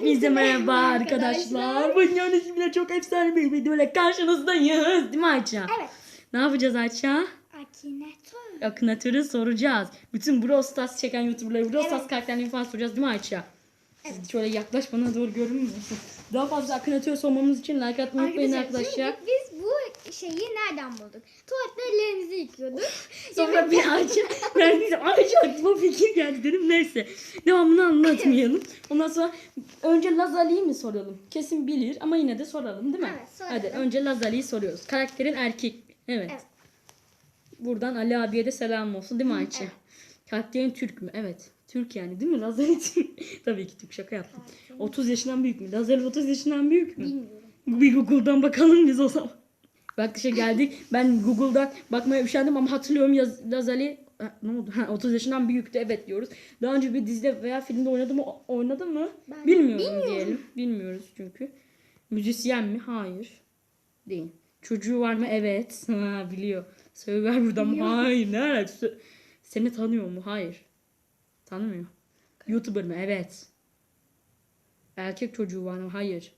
Hepinize merhaba arkadaşlar. Bugün yönetimiyle çok efsane bir videoyla karşınızdayız. Değil mi Ayça? Evet. Ne yapacağız Ayça? Akinator. Akınatörü soracağız. Bütün Brawl Stars çeken YouTuber'ları Brawl Stars Evet. karakterlerini falan soracağız değil mi Ayça? Şöyle yaklaş bana doğru görünmüyor musun? Daha fazla akınatör sormamız için like atmayı unutmayın arkadaşlar. Çünkü biz bu şeyi nereden bulduk? Tuvalette ellerimizi yıkıyorduk. Sonra bir Ayça, ben dedim Ayça aklıma fikir geldi dedim. Neyse devamını anlatmayalım. Ondan sonra önce Lazali'yi mi soralım? Kesin bilir ama yine de soralım değil mi? Evet, soralım. Hadi önce Lazali'yi soruyoruz. Karakterin erkek mi? Evet. Evet. Buradan Ali abiye de selam olsun değil mi Ayça? evet. Karakterin Türk mü? Evet. Türk yani değil mi? Lazali Türk. Tabii ki Türk şaka yaptım. 30 yaşından büyük mü? Lazali 30 yaşından büyük mü? Bilmiyorum. Bir Google'dan bakalım biz o zaman. Bak işte geldik. Ben Google'dan bakmaya üşendim ama hatırlıyorum yaz, Lazali Ha, ne oldu? Ha, 30 yaşından büyüktü evet diyoruz. Daha önce bir dizide veya filmde oynadı mı? Oynadı mı? Ben Bilmiyorum, bilmiyorum. diyelim. Bilmiyoruz çünkü. Müzisyen mi? Hayır. Değil. Çocuğu var mı? Evet. Ha, biliyor. Söyler buradan mı? Hayır. Ne alakası? Seni tanıyor mu? Hayır. Tanımıyor. YouTuber mı? Evet. Erkek çocuğu var mı? Hayır.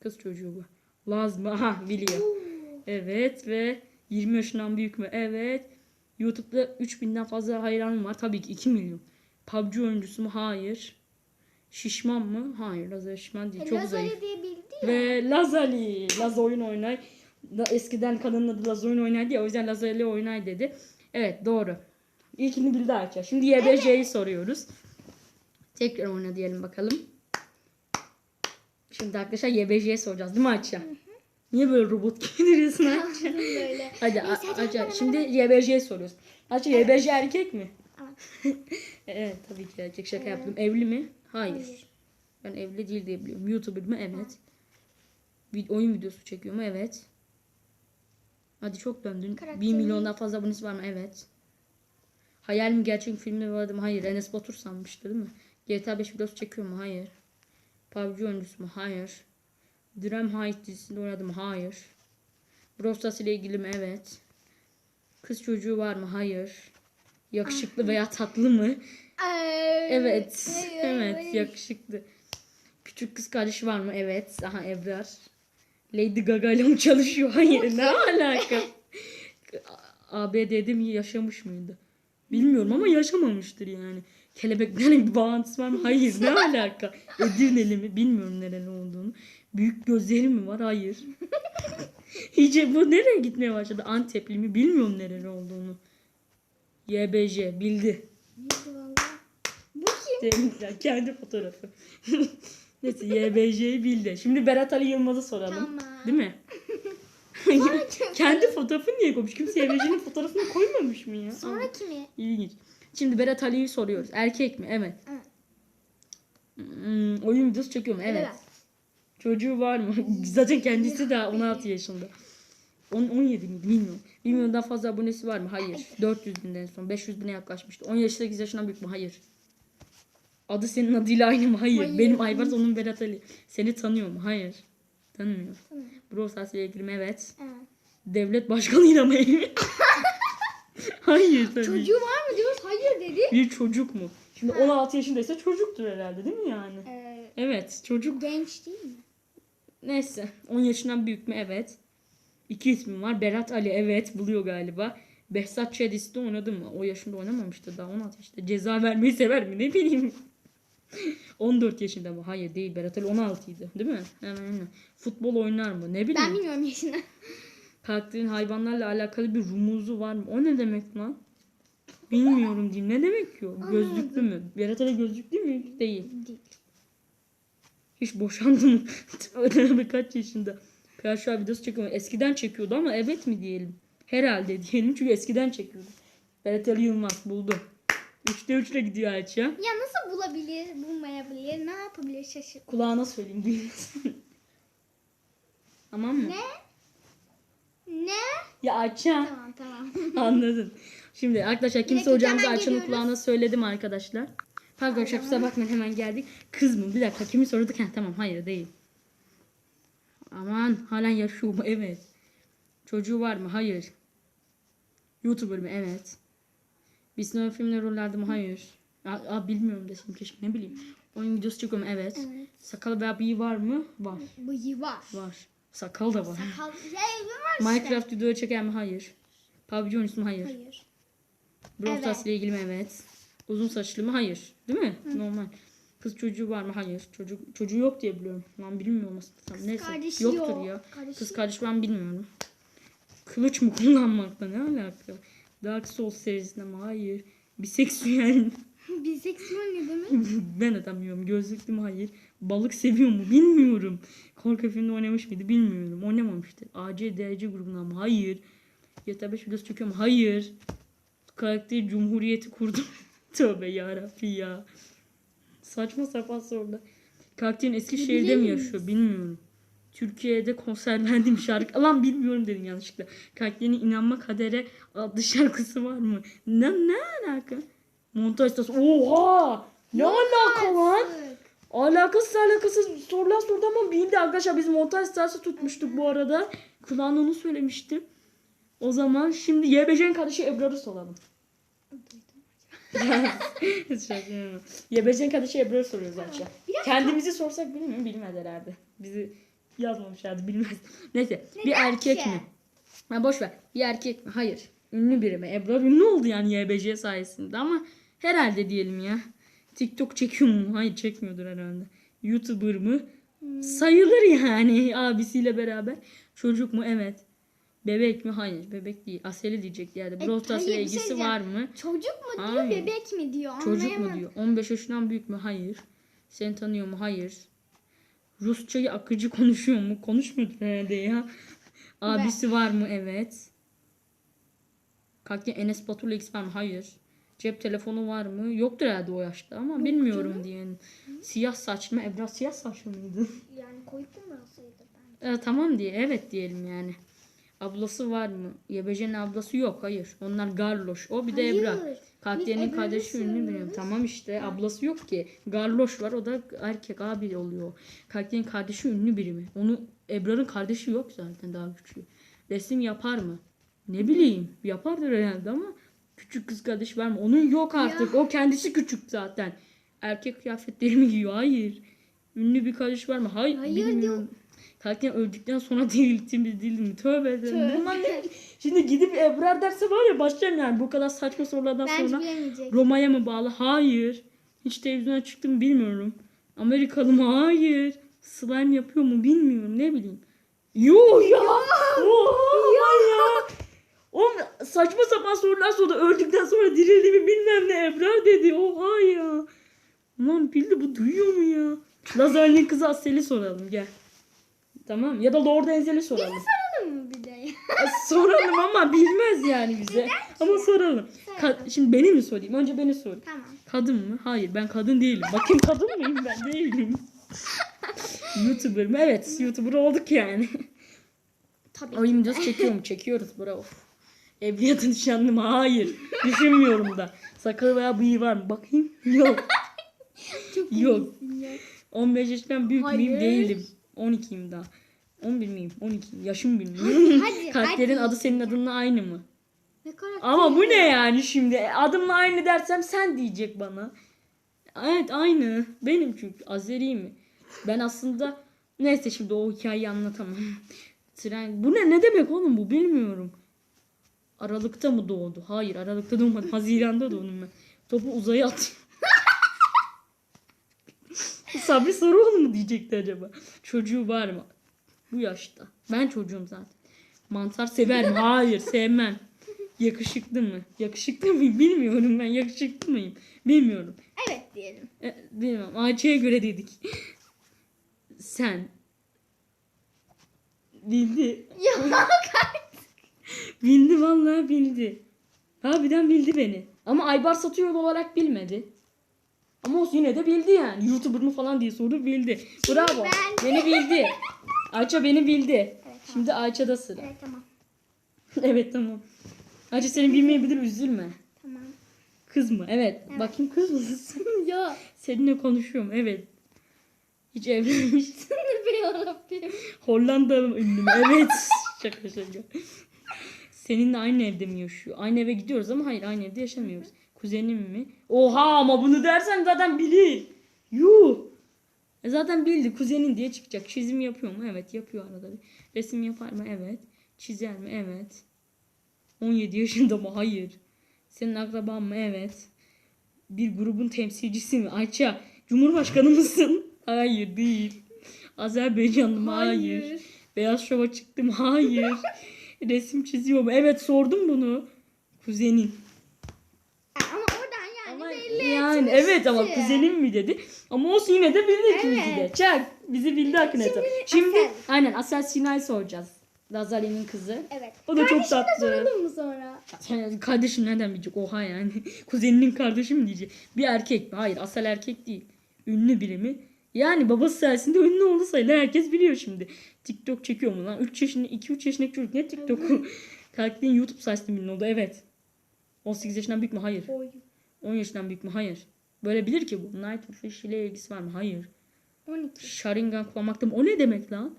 Kız çocuğu var. Laz mı? Aha biliyor. Evet ve 20 yaşından büyük mü? Evet. YouTube'da 3000'den fazla hayranım var. Tabii ki 2 milyon. PUBG oyuncusu mu? Hayır. Şişman mı? Hayır. Lazar şişman değil. Çok zayıf. Lazari diye bildi ya. Ve Lazali. Laz oyun oynay. Da, eskiden kadının adı Laz oyun oynaydı ya. O yüzden Lazali oynay dedi. Evet doğru. İlkini bildi Ayça. Şimdi YBC'yi soruyoruz. Tekrar oyna diyelim bakalım. Şimdi arkadaşlar YBC'ye soracağız değil mi Ayça? Niye böyle robot gibi duruyorsun Ayça? Böyle. Hadi Neyse, A- hadi, Ayça şimdi YBC'ye soruyoruz. Ayça YBC erkek mi? Evet. tabii ki erkek şaka yaptım. Evli mi? Hayır. Hayır. Ben evli değil diye biliyorum. YouTuber mı? Evet. Bir oyun videosu çekiyor mu? Evet. Hadi çok döndün. Karakteri- 1 milyondan fazla abonesi var mı? Evet. Hayal mi gerçek mi filmde vardı mı? Hayır. Enes Batur sanmıştı değil mi? GTA 5 videosu çekiyor mu? Hayır. PUBG oyuncusu mu? Hayır. Dream Heights dizisinde oynadı mı? Hayır. Brawl Stars ile ilgili mi? Evet. Kız çocuğu var mı? Hayır. Yakışıklı veya tatlı mı? Evet. Evet, yakışıklı. Küçük kız kardeşi var mı? Evet. Aha Ebrar. Lady Gaga ile mi çalışıyor? Hayır. ne alaka? ABD'de mi yaşamış mıydı? Bilmiyorum ama yaşamamıştır yani. Kelebeklerle bir bağlantısı var mı? Hayır. Ne alaka? Edirneli mi? Bilmiyorum nereli olduğunu. Büyük gözleri mi var? Hayır. İyice bu nereye gitmeye başladı? Antepli mi? Bilmiyorum nereli olduğunu. YBJ bildi. Bu kim? Kendi fotoğrafı. Neyse YBJ'yi bildi. Şimdi Berat Ali Yılmaz'a soralım. Tamam. Değil mi? Kendi fotoğrafını niye koymuş? Kimse YBJ'nin fotoğrafını koymamış mı ya? Sonra kimi? İlginç. Şimdi Berat Ali'yi soruyoruz. Erkek mi? Evet. Evet. Hmm, oyun videosu çekiyor mu? Evet. Çocuğu var mı? Zaten kendisi de 16 yaşında. 10, 17 miydi bilmiyorum. 1 milyondan fazla abonesi var mı? Hayır. 400 binden son. 500 bine yaklaşmıştı. 10 yaşında 8 yaşından büyük mü? Hayır. Adı senin adıyla aynı mı? Hayır. Hayır. Benim Aybars onun Berat Ali. Seni tanıyor mu? Hayır. Tanımıyor. Brawl Stars ile ilgili mi? Evet. Evet. Devlet başkanıyla mı? Hayır tabii. Çocuğu var mı dedi. Bir çocuk mu? Şimdi 16 yaşındaysa çocuktur herhalde değil mi yani? Ee, Evet çocuk. genç değil mi? Neyse 10 yaşından büyük mü? Evet. İki ismi var. Berat Ali evet buluyor galiba. Behzat Ç'disi oynadı mı? O yaşında oynamamıştı daha 16 yaşında. Ceza vermeyi sever mi? Ne bileyim. 14 yaşında mı? Hayır değil. Berat Ali 16 idi. Değil mi? Hemen hemen. Futbol oynar mı? Ne bileyim. Ben bilmiyorum yaşını. Karakterin hayvanlarla alakalı bir rumuzu var mı? O ne demek lan? Bilmiyorum diyeyim. Ne demek ki o? Gözlüklü mü? Berat Ali gözlüklü mü? Değil. Değil. Hiç boşandı mı? Önemli kaç yaşında? Karşı an videosu çekiyor. Eskiden çekiyordu ama evet mi diyelim? Herhalde diyelim çünkü eskiden çekiyordu. Berat Ali Yılmaz buldu. 3'te 3 ile gidiyor Ayça. Ya nasıl bulabilir, bulmayabilir, ne yapabilir şaşır. Kulağına söyleyeyim tamam mı? Ne? Ne? Ya Ayça. Tamam tamam. Anladın. Şimdi arkadaşlar kim dakika, soracağımızı hemen Ayça'nın geliyoruz. kulağına söyledim arkadaşlar. Pardon arkadaşlar kusura bakmayın hemen geldik. Kız mı? Bir dakika kimi sorduk? Heh, tamam hayır değil. Aman halen yaşıyor mu? Evet. Çocuğu var mı? Hayır. YouTuber mi? Evet. Bir sinema filmde rollerde mi? Hayır. Aa, bilmiyorum desem keşke ne bileyim. Oyun videosu çekiyorum evet. Evet. Sakal veya bıyığı var mı? Var. Bıyığı var. Var. Sakal da var. Sakal. Ya var işte. Minecraft videoları çeker mi? Hayır. PUBG oyuncusu mu? Hayır. Hayır. Brawl Evet. İle ilgili mi? Evet. Uzun saçlı mı? Hayır. Değil mi? Normal. Kız çocuğu var mı? Hayır. Çocuk çocuğu yok diye biliyorum. Lan bilmiyorum aslında. Neyse. kardeşi Yoktur yok. ya. Kardeşi Kız kardeş ben bilmiyorum. Kılıç mı kullanmakta ne alaka? Dark Souls serisinde mi? Hayır. Biseksüel. Biseksüel ne demek? ben de bilmiyorum. Gözlüklü mü? Hayır. Balık seviyor mu? Bilmiyorum. Korku filminde oynamış mıydı? Bilmiyorum. Oynamamıştır. AC, DC grubundan mı? Hayır. GTA 5 videosu çekiyor mu? Hayır. Karakteri Cumhuriyeti kurdum. Tövbe yarabbi ya. Saçma sapan sorular. Karakterin Eskişehir'de mi yaşıyor? Bilmiyorum. Türkiye'de konser verdiğim şarkı. Lan bilmiyorum dedim yanlışlıkla. Karakterin İnanma Kadere adlı şarkısı var mı? Ne, ne alaka? Montaj sitesi. Oha! Ne alaka lan? Alakasız alakasız sorular sordu ama bildi arkadaşlar biz montaj sitesi tutmuştuk bu arada. Kulağına onu söylemiştim. O zaman şimdi YBC'nin kardeşi Ebrar'ı soralım. YBC'nin kardeşi Ebrar'ı soruyoruz arkadaşlar. Kendimizi sorsak bilmiyorum bilmez herhalde. Bizi yazmamışlardı bilmez. Neyse bir erkek mi? Ha boş ver. Bir erkek mi? Hayır. Ünlü biri mi? Ebrar ünlü oldu yani YBC sayesinde ama herhalde diyelim ya. TikTok çekiyor mu? Hayır çekmiyordur herhalde. YouTuber mı? Sayılır yani abisiyle beraber. Çocuk mu? Evet. Bebek mi? Hayır. Bebek değil. Aseli diyecek yani. Brawl Stars ile şey ilgisi diyeceğim. var mı? Çocuk mu diyor Hayır. bebek mi diyor Çocuk mu diyor. 15 yaşından büyük mü? Hayır. Seni tanıyor mu? Hayır. Rusçayı akıcı konuşuyor mu? Konuşmuyor herhalde ya. Abisi var mı? Evet. Kalktı Enes Batur'la X var mı? Hayır. Cep telefonu var mı? Yoktur herhalde o yaşta ama bilmiyorum diyelim. Siyah saçlı mı? Ebra siyah saçlı mıydı? Yani koyup mu olsaydı ben? E, tamam diye. Evet diyelim yani. Ablası var mı? YBC'nin ablası yok. Hayır. Onlar Garloş. O bir de Hayır. Ebra. Ebrar'ı kardeşi ünlü biliyorum. Tamam işte. Ablası yok ki. Garloş var. O da erkek abi oluyor. Kalkliyenin kardeşi ünlü biri mi? Onu Ebrar'ın kardeşi yok zaten daha küçüğü. Resim yapar mı? Ne bileyim. Yapardır herhalde ama küçük kız kardeş var mı? Onun yok artık. O kendisi küçük zaten. Erkek kıyafetleri mi giyiyor? Hayır. Ünlü bir kardeş var mı? Hayır. Hayır bilmiyorum. Kalkken öldükten sonra diriltimiz değil mi? Tövbe ederim. Bunlar ne? Şimdi gidip Ebrar derse var ya başlarım yani bu kadar saçma sorulardan Bence sonra. Roma'ya mı bağlı? Hayır. Hiç televizyona çıktı mı bilmiyorum. Amerikalı mı? Hayır. Slime yapıyor mu bilmiyorum. Ne bileyim. Yo ya. Oha ya. O saçma sapan sorular sordu. Öldükten sonra dirildi mi bilmem ne Ebrar dedi. Oha ya. Aman bildi bu duyuyor mu ya? Lazer'in kızı Asel'i soralım gel. Tamam ya da Lord Enzel'i soralım. Soralım mı bir de? Soralım ama bilmez yani bize. Ama soralım. Ka- şimdi beni mi sorayım? Önce beni sor. tamam. Kadın mı? Hayır ben kadın değilim. Bakayım kadın mıyım ben değilim. YouTuber mı? Evet YouTuber olduk yani. Tabii. Oyun videosu çekiyor mu? Çekiyoruz bravo. Evliyatı nişanlı mı? Hayır. Düşünmüyorum da. Sakalı veya bıyığı var mı? Bakayım. Yok. Çok Yok. ya. 15 yaşından büyük müyüm? Hayır. Değilim. 12'yim daha. 11 miyim? 12. Yaşım bilmiyorum. Hadi, Karakterin hadi. adı senin adınla aynı mı? Ne? Ama bu ne yani şimdi? E, Adımla aynı dersem sen diyecek bana. Evet aynı. Benim çünkü. Azeri mi? Ben aslında neyse şimdi o hikayeyi anlatamam. Tren bu ne ne demek oğlum bu bilmiyorum. Aralıkta mı doğdu? Hayır Aralıkta doğmadım. Haziran'da doğdum ben. Topu uzaya at. Sabri Sarıoğlu mu diyecekti acaba? Çocuğu var mı? Bu yaşta. Ben çocuğum zaten. Mantar sever mi? Hayır sevmem. Yakışıklı mı? Yakışıklı mıyım? Bilmiyorum ben. Yakışıklı mıyım? Bilmiyorum. Evet diyelim. E, bilmiyorum. Ayça'ya göre dedik. Sen. Bildi. Ya Bildi vallahi bildi. Harbiden bildi beni. Ama Aybar satıyor olarak bilmedi. Ama o yine de bildi yani. YouTuber mı falan diye soru bildi. Bravo. ben- Beni bildi. Ayça beni bildi. Şimdi Ayça'da sıra. Evet tamam. evet tamam. Ayça seni bilmeyebilir üzülme. Tamam. Kız mı? Evet. Bakayım kız mısın? ya. Seninle konuşuyorum. Evet. Hiç evlenmiş. Ne yarabbim. Hollandalı ünlü mü? Evet. şaka şaka. Seninle aynı evde mi yaşıyor? Aynı eve gidiyoruz ama hayır aynı evde yaşamıyoruz. Kuzenim mi? Oha ama bunu dersen zaten bilir. Yuh. E zaten bildi kuzenin diye çıkacak. Çizim yapıyor mu? Evet yapıyor arada bir. Resim yapar mı? Evet. Çizer mi? Evet. 17 yaşında mı? Hayır. Senin akraban mı? Evet. Bir grubun temsilcisi mi? Ayça, Cumhurbaşkanı mısın? Hayır değil. Azerbaycanlı mı? Hayır. Hayır. Beyaz şova çıktım. Hayır. Resim çiziyor mu? Evet sordum bunu. Kuzenin. Ama oradan yani Ama belli yani etmişti. evet ama kuzenim mi dedi. Ama olsun yine de bildi ikimizi de. Evet. Çak. Bizi bildi Akıneto. Şimdi, Asel. aynen Asel Sinay soracağız. Lazali'nin kızı. Evet. O da çok Kardeşine tatlı. soralım mı sonra? Kardeşim nereden bilecek? Oha yani. Kuzeninin kardeşi mi diyecek? Bir erkek mi? Hayır Asel erkek değil. Ünlü biri mi? Yani babası sayesinde ünlü oldu sayılır. Herkes biliyor şimdi. TikTok çekiyor mu lan? 3 yaşında, 2-3 yaşındaki çocuk ne TikTok'u? Karakterin YouTube sayesinde ünlü oldu. Evet. 18 yaşından büyük mü? Hayır. Oy. 10 yaşından büyük mü? Hayır. Böyle bilir ki bu. Nightwish ile ilgisi var mı? Hayır. 12. Sharingan kullanmakta mı? O ne demek lan?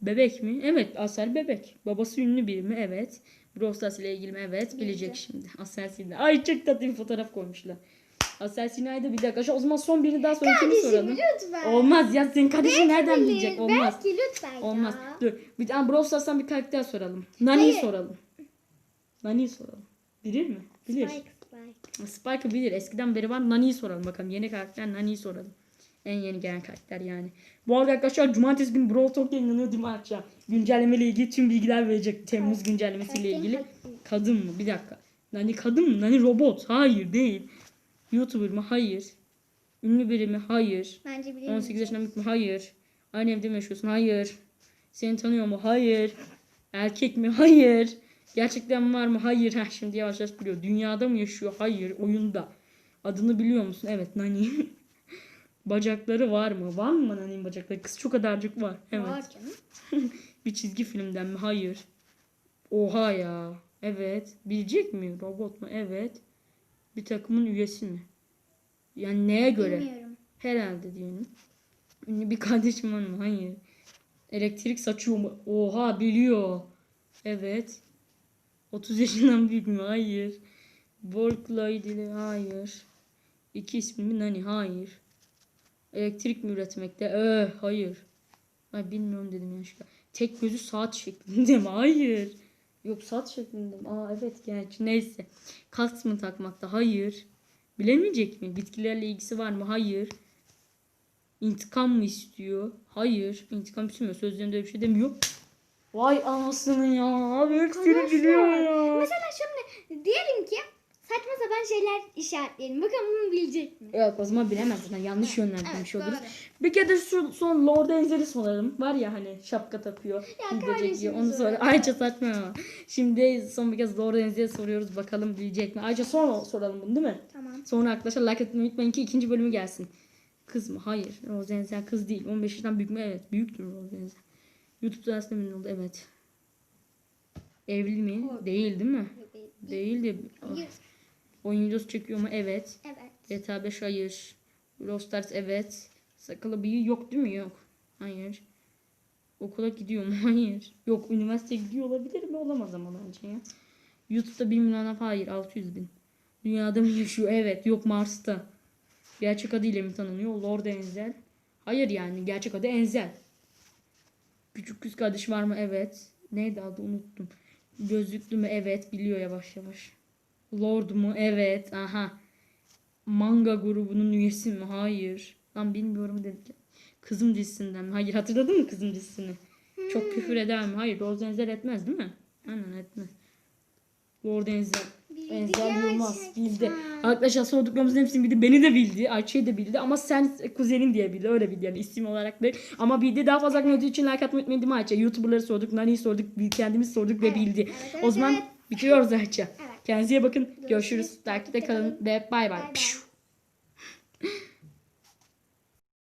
Bebek mi? Evet. Asel bebek. Babası ünlü biri mi? Evet. Brawl ile ilgili mi? Evet. Bilecek şimdi. Asel. Ay çok tatlı bir fotoğraf koymuşlar. Asel Sinay'da bir dakika. O zaman son birini daha sonra kimi soralım? Lütfen. Olmaz ya. Senin kardeşin nereden bilecek? Olmaz. Belki lütfen Olmaz. ya. Dur. Bir tane Brawl Stars'tan bir karakter soralım. Nani'yi Hayır. soralım. Nani'yi soralım. Bilir mi? Bilir. Spike, Spike. Spike'ı bilir. Eskiden beri var. Nani'yi soralım bakalım. Yeni karakter Nani'yi soralım. En yeni gelen karakter yani. Bu arada arkadaşlar cumartesi günü Brawl Talk yayınlanıyor mi akşam? Güncelleme ile ilgili tüm bilgiler verecek. Temmuz güncellemesiyle Karakterin ilgili. hakkı. Kadın mı? Bir dakika. Nani kadın mı? Nani robot? Hayır değil. YouTuber mı? Hayır. Ünlü biri mi? Hayır. Bence biliyorum. 18 yaşından büyük mü? Hayır. Aynı evde mi yaşıyorsun? Hayır. Seni tanıyor mu? Hayır. Erkek mi? Hayır. Gerçekten var mı? Hayır. Heh, şimdi yavaş yavaş biliyor. Dünyada mı yaşıyor? Hayır. Oyunda. Adını biliyor musun? Evet Nani. Bacakları var mı? Var mı Nani'nin bacakları? Kız çok kadarcık var. Evet. Var canım. Bir çizgi filmden mi? Hayır. Oha ya. Evet. Bilecek mi? Robot mu? Evet. Bir takımın üyesi mi? Yani neye göre? Bilmiyorum. Herhalde diyelim. Ünlü bir kardeşim var mı? Hayır. Elektrik saçıyor mu? Oha biliyor. Evet. 30 yaşından büyük mü? Hayır. Borkla ilgili hayır. İki ismi mi? Nani? Hayır. Elektrik mi üretmekte? Ee, hayır. Ay bilmiyorum dedim yanlışlıkla. Tek gözü saat şeklinde mi? Hayır. Yok saat şeklinde mi? Aa evet gerçi neyse. Kask mı takmakta? Hayır. Bilemeyecek mi? Bitkilerle ilgisi var mı? Hayır. İntikam mı istiyor? Hayır. İntikam istemiyor. Sözlerinde öyle bir şey demiyor. Vay anasını ya. Abi hepsini biliyor ya. Mesela şimdi diyelim ki saçma sapan şeyler işaretleyelim. Bakalım bunu bilecek mi? Yok o zaman bilemez zaten. Yanlış yönlendirmiş Evet, oluruz. doğru. Bir kere de şu son Lord Enzel'i soralım. Var ya hani şapka takıyor. Ya diye. Onu sor. Ayça saçma ama. Şimdi son bir kez Lord Enzel'i soruyoruz. Bakalım bilecek mi? Ayça sonra soralım bunu değil mi? Tamam. Sonra arkadaşlar like etmeyi unutmayın ki ikinci bölümü gelsin. Kız mı? Hayır. Rose Enzel kız değil. 15 yaşından büyük mü? Evet. Büyüktür Rose Enzel. YouTube'da aslında ünlü oldu. Evet. Evli mi? Değil değil mi? Değil. Değil de. Hayır. Oyun videosu çekiyor mu? Evet. Evet. GTA 5 hayır. Brawl Stars evet. Sakalı bıyığı yok değil mi? Yok. Hayır. Okula gidiyor mu? Hayır. Yok üniversiteye gidiyor olabilir mi? Olamaz ama bence ya. YouTube'da 1 milyon hayır 600 bin. Dünyada mı yaşıyor? Evet. Yok Mars'ta. Gerçek adıyla mı tanınıyor? Lord Enzel. Hayır yani gerçek adı Enzel. Küçük kız kardeş var mı? Evet. Neydi adı unuttum. Gözlüklü mü? Evet. Biliyor yavaş yavaş. Lord mu? Evet. Aha. Manga grubunun üyesi mi? Hayır. Lan bilmiyorum dedik. Kızım dizisinden mi? Hayır. Hatırladın mı kızım dizisini? Çok küfür eder mi? Hayır. Lord Enzel etmez değil mi? Aynen etmez. Lord Enzel. Bildi Enzel Yılmaz bildi. Arkadaşlar sorduklarımızın hepsini bildi. Beni de bildi. Ayça'yı da bildi. Ama sen kuzenin diye bildi. Öyle bildi yani isim olarak da. Ama bildi. Daha fazla gördüğü için like atmayı unutmayın değil mi Ayça? Youtuberları sorduk. Nani'yi sorduk. Kendimiz sorduk ve Evet, bildi. evet, evet, o zaman evet. bitiriyoruz Ayça. Evet. Kendinize bakın. Görüşürüz. Takipte kalın ve bay bay.